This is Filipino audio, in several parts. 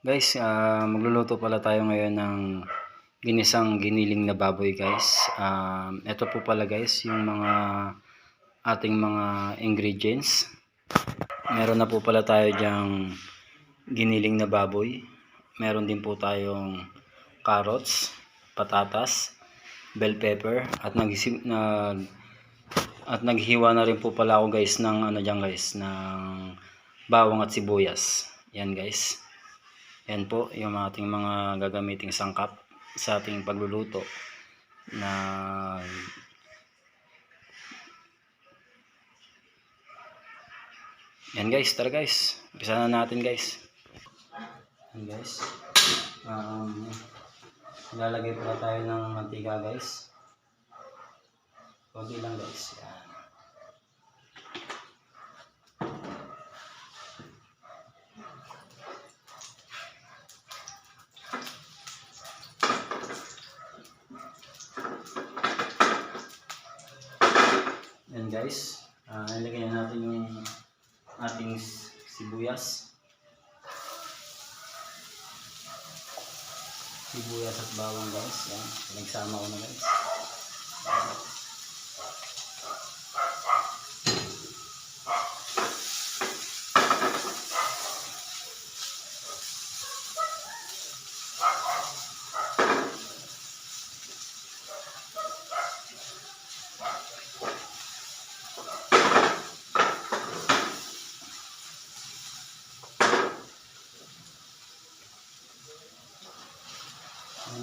Guys, ah, magluluto pala tayo ngayon ng ginisang giniling na baboy guys. Um, ito po pala guys yung mga ating mga ingredients. Meron na po pala tayo diyang giniling na baboy. Meron din po tayong carrots, patatas, bell pepper at nag at naghiwa na rin po pala ako guys ng ano diyan guys ng bawang at sibuyas. Yan guys. Yan po yung ating mga gagamiting sangkap sa ating pagluluto na Yan guys, tara guys. Umpisa na natin guys. Yan guys. Um, lalagay pala tayo ng mantika guys. Kunti lang guys. Yan. Yan guys. Ah, ilagay na natin yung ating sibuyas. Sibuyas at bawang guys. Yan. Pinagsama ko na guys. Yan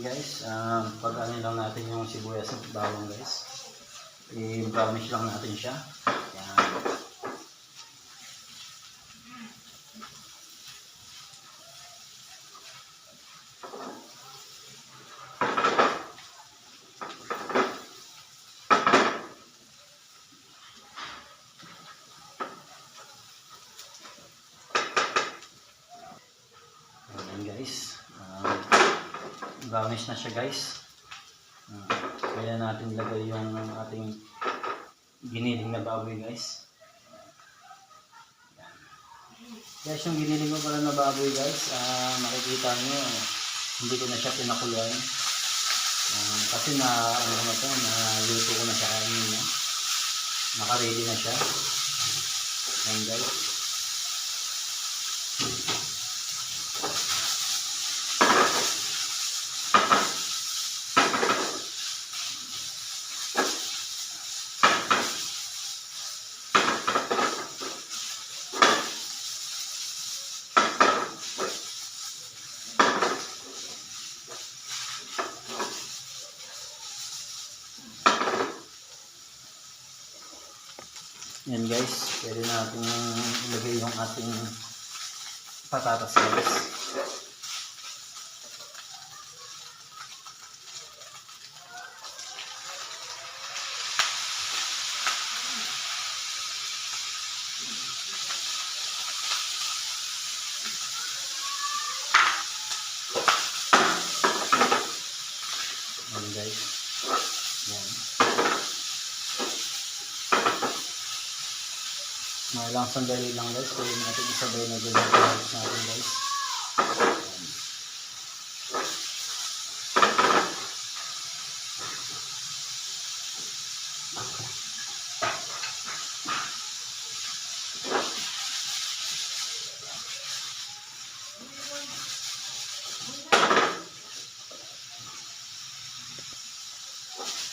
guys. Ah, pag ano lang natin yung sibuyas at bawang guys. I-brownish lang natin siya. Yan. Ayan guys. Ah, brownish na siya guys. Ah, kaya natin lagay yung ating giniling na baboy guys. Guys, yung giniling ko pala na baboy guys, ah, makikita nyo, hindi ko na siya pinakuluan. Ah, kasi na, ano ko na to, na luto ko na siya kanina. Naka-ready na siya. Ayan guys. Yan guys, pwede natin ilagay yung ating patatas guys. Yan guys. Mga ilang sandali lang guys, pwede natin isabay na carrots natin guys.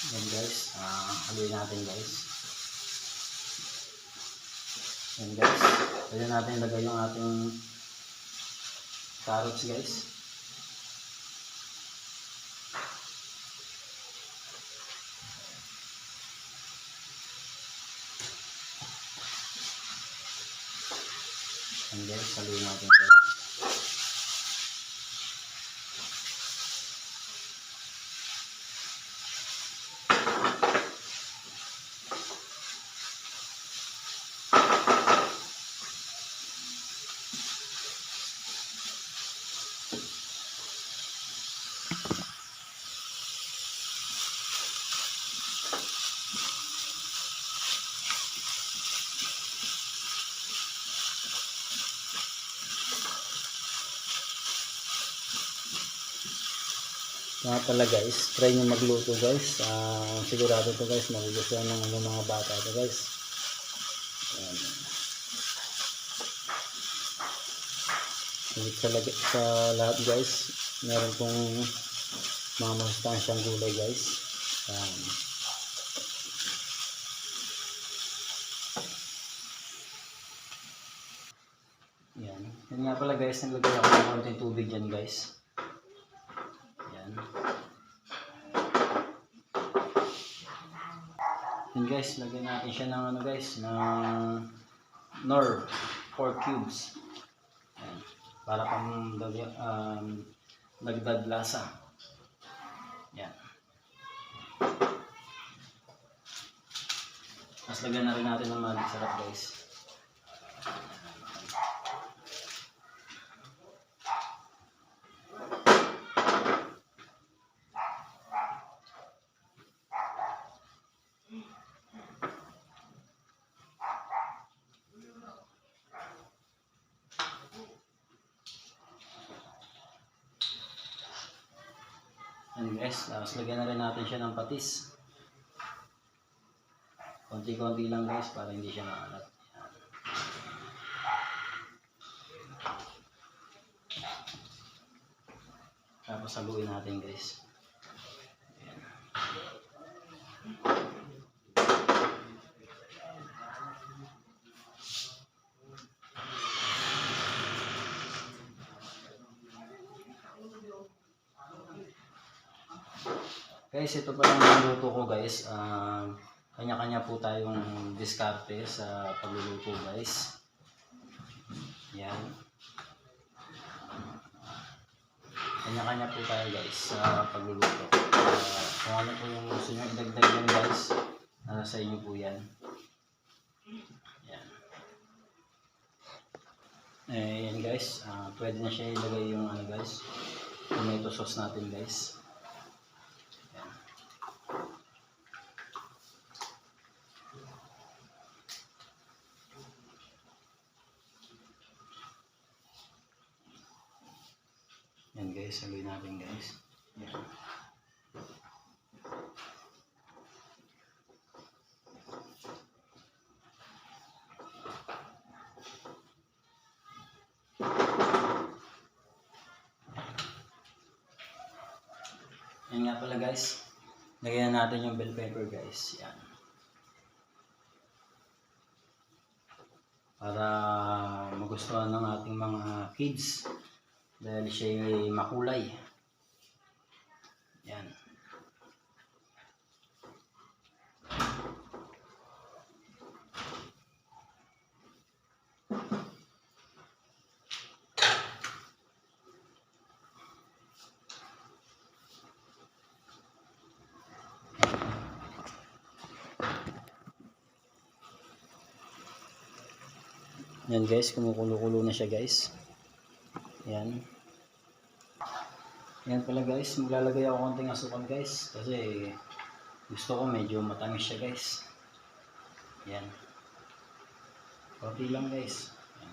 Yan guys, ah haluin natin guys. Yan guys. Pwede natin ilagay yung ating carrots guys. Yan guys, haluin natin guys. Mga pala guys, try nyo magluto guys. Ah, sigurado to guys, magugustuhan ng ng mga bata to guys. Ayan. Higit sa, sa lahat guys, meron pong mga masustansyang gulay guys. Ayan. Yan. Yan nga pala guys, naglagay ako ng konting tubig dyan guys. Yan. Yan guys, lagyan natin siya ng ano guys, ng Nor 4 cubes. Yan. Para pang um, dagdag lasa. Yan. Lagyan na rin natin ng magic sarap guys. Yan guys, tapos lagyan na rin natin siya ng patis. Konti-konti lang guys para hindi siya maalat. Tapos haluin natin guys. Yan. Guys, ito pa lang luto ko guys. Ah, kanya-kanya po tayong diskarte sa pagluluto guys. Yan. Kanya-kanya po tayo guys sa pagluluto. Ah, kung ano po yung gusto nyo idagdag yan guys, nasa sa inyo po yan. Yan. Eh, yan guys. Ah, pwede na siya ilagay yung ano guys, tomato sauce natin guys. Guys, saluin natin guys. Yan. Yan nga pala guys. Lagyan natin yung bell pepper guys. Yan. Para magustuhan ng ating mga kids. Dahil siya ay makulay. Yan. Yan guys, kumukulo-kulo na siya guys. Yan. Yan pala guys, maglalagay ako konting asukal guys. Kasi gusto ko medyo matamis siya guys. Yan. Konti lang guys. Yan.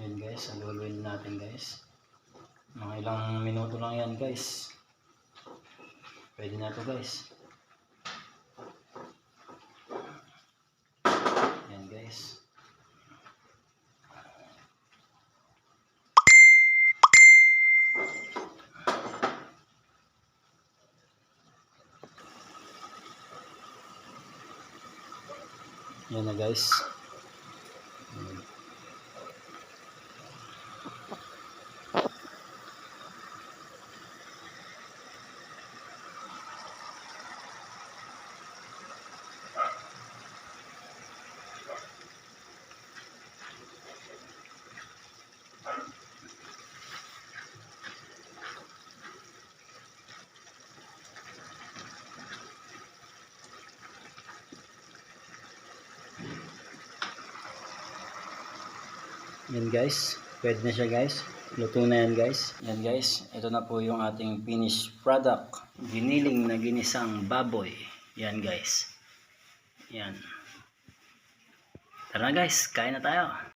Yan guys, aluluin natin guys. Mga ilang minuto lang yan guys. Pwede na to guys. Yan guys. Yan na guys. Yan guys, pwede na siya guys. Luto na yan guys. Yan guys, ito na po yung ating finished product. Giniling na ginisang baboy. Yan guys. Yan. Tara na guys, kain na tayo.